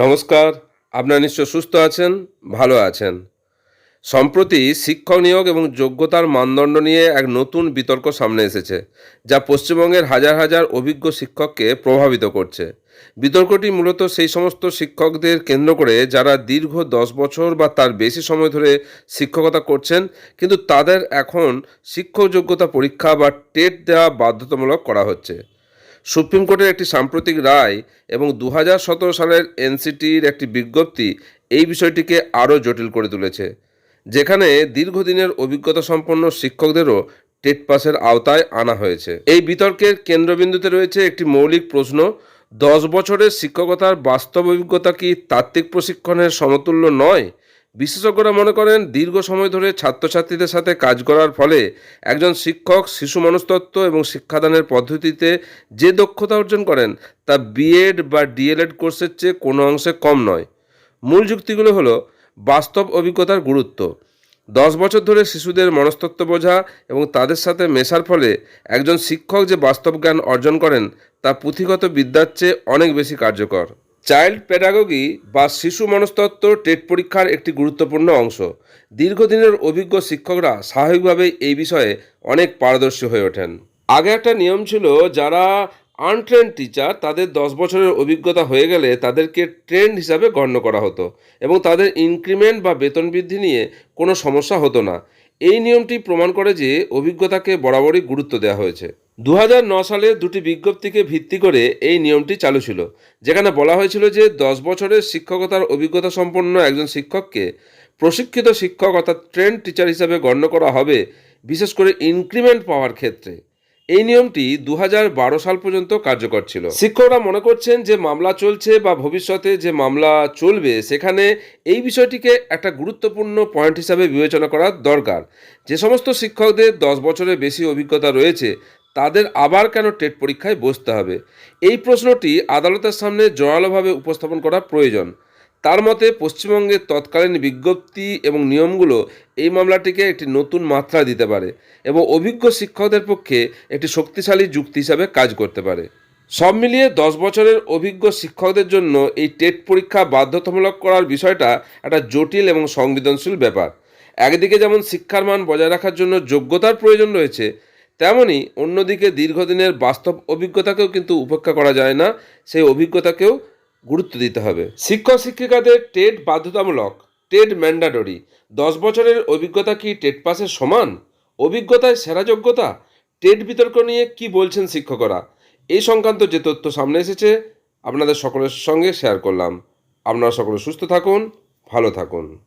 নমস্কার, আপনারা নিশ্চয় সুস্থ আছেন, ভালো আছেন। সম্প্রতি শিক্ষক নিয়োগ এবং যোগ্যতার মানদণ্ড নিয়ে এক নতুন বিতর্ক সামনে এসেছে, যা পশ্চিমবঙ্গের হাজার হাজার অভিজ্ঞ শিক্ষককে প্রভাবিত করছে। বিতর্কটি মূলত সেই সমস্ত শিক্ষকদের কেন্দ্র করে যারা দীর্ঘ দশ বছর বা তার বেশি সময় ধরে শিক্ষকতা করছেন, কিন্তু তাদের এখন শিক্ষক যোগ্যতা পরীক্ষা বা টেট দেওয়া বাধ্যতামূলক করা হচ্ছে। সুপ্রিম কোর্টের একটি সাম্প্রতিক রায় এবং দু সালের এনসিটির একটি বিজ্ঞপ্তি এই বিষয়টিকে আরও জটিল করে তুলেছে, যেখানে দীর্ঘদিনের অভিজ্ঞতা সম্পন্ন শিক্ষকদেরও টেট পাসের আওতায় আনা হয়েছে। এই বিতর্কের কেন্দ্রবিন্দুতে রয়েছে একটি মৌলিক প্রশ্ন, দশ বছরের শিক্ষকতার বাস্তব অভিজ্ঞতা কি তাত্ত্বিক প্রশিক্ষণের সমতুল্য নয়? বিশেষজ্ঞরা মনে করেন দীর্ঘ সময় ধরে ছাত্রছাত্রীদের সাথে কাজ করার ফলে একজন শিক্ষক, শিশু মনস্তত্ত্ব এবং শিক্ষাদানের পদ্ধতিতে যে দক্ষতা অর্জন করেন, তা বিএড বা ডিএলএড কোর্সের চেয়ে কোনো অংশে কম নয়। মূল যুক্তিগুলো হলো, বাস্তব অভিজ্ঞতার গুরুত্ব। দশ বছর ধরে শিশুদের মনস্তত্ত্ব বোঝা এবং তাদের সাথে মেশার ফলে একজন শিক্ষক যে বাস্তব জ্ঞান অর্জন করেন, তা পুঁথিগত বিদ্যার চেয়ে অনেক বেশি কার্যকর। চাইল্ড প্যাডাগগি বা শিশু মনস্তত্ত্ব টেট পরীক্ষার একটি গুরুত্বপূর্ণ অংশ। দীর্ঘদিনের অভিজ্ঞ শিক্ষকরা স্বাভাবিকভাবেই এই বিষয়ে অনেক পারদর্শী হয়ে ওঠেন। আগে একটা নিয়ম ছিল, যারা আনট্রেন্ড টিচার, তাদের দশ বছরের অভিজ্ঞতা হয়ে গেলে তাদেরকে ট্রেন্ড হিসাবে গণ্য করা হতো এবং তাদের ইনক্রিমেন্ট বা বেতন বৃদ্ধি নিয়ে কোনো সমস্যা হতো না। এই নিয়মটি প্রমাণ করে যে অভিজ্ঞতাকে বরাবরই গুরুত্ব দেওয়া হয়েছে। দু সালে দুটি বিজ্ঞপ্তিকে ভিত্তি করে এই নিয়মটি চালু ছিল, যেখানে বলা হয়েছিল যে দশ বছরের শিক্ষকতার অভিজ্ঞতা সম্পন্ন একজন শিক্ষককে প্রশিক্ষিত শিক্ষক অর্থাৎ ট্রেন্ড টিচার হিসাবে গণ্য করা হবে, বিশেষ করে ইনক্রিমেন্ট পাওয়ার ক্ষেত্রে। এই নিয়মটি দু হাজার বারো সাল পর্যন্ত কার্যকর ছিল। শিক্ষকরা মনে করছেন যে মামলা চলছে বা ভবিষ্যতে যে মামলা চলবে, সেখানে এই বিষয়টিকে একটা গুরুত্বপূর্ণ পয়েন্ট হিসাবে বিবেচনা করা দরকার। যে সমস্ত শিক্ষকদের দশ বছরের বেশি অভিজ্ঞতা রয়েছে তাদের আবার কেন টেট পরীক্ষায় বসতে হবে? এই প্রশ্নটি আদালতের সামনে জোরালোভাবে উপস্থাপন করা প্রয়োজন। তার মতে পশ্চিমবঙ্গের তৎকালীন বিজ্ঞপ্তি এবং নিয়মগুলো এই মামলাটিকে একটি নতুন মাত্রা দিতে পারে এবং অভিজ্ঞ শিক্ষকদের পক্ষে একটি শক্তিশালী যুক্তি হিসাবে কাজ করতে পারে। সব মিলিয়ে দশ বছরের অভিজ্ঞ শিক্ষকদের জন্য এই টেট পরীক্ষা বাধ্যতামূলক করার বিষয়টা একটা জটিল এবং সংবেদনশীল ব্যাপার। একদিকে যেমন শিক্ষার মান বজায় রাখার জন্য যোগ্যতার প্রয়োজন রয়েছে তেমনই অন্যদিকে দীর্ঘদিনের বাস্তব অভিজ্ঞতাকেও কিন্তু উপেক্ষা করা যায় না, সেই অভিজ্ঞতাকেও গুরুত্ব দিতে হবে। শিক্ষক শিক্ষিকাদের টেট বাধ্যতামূলক, টেট ম্যান্ডাটরি। দশ বছরের অভিজ্ঞতা কি টেট পাসের সমান? অভিজ্ঞতায় সেরা যোগ্যতা? টেট বিতর্ক নিয়ে কি বলছেন শিক্ষকরা? এই সংক্রান্ত যে তথ্য সামনে এসেছে, আপনাদের সকলের সঙ্গে শেয়ার করলাম। আপনারা সকলে সুস্থ থাকুন, ভালো থাকুন।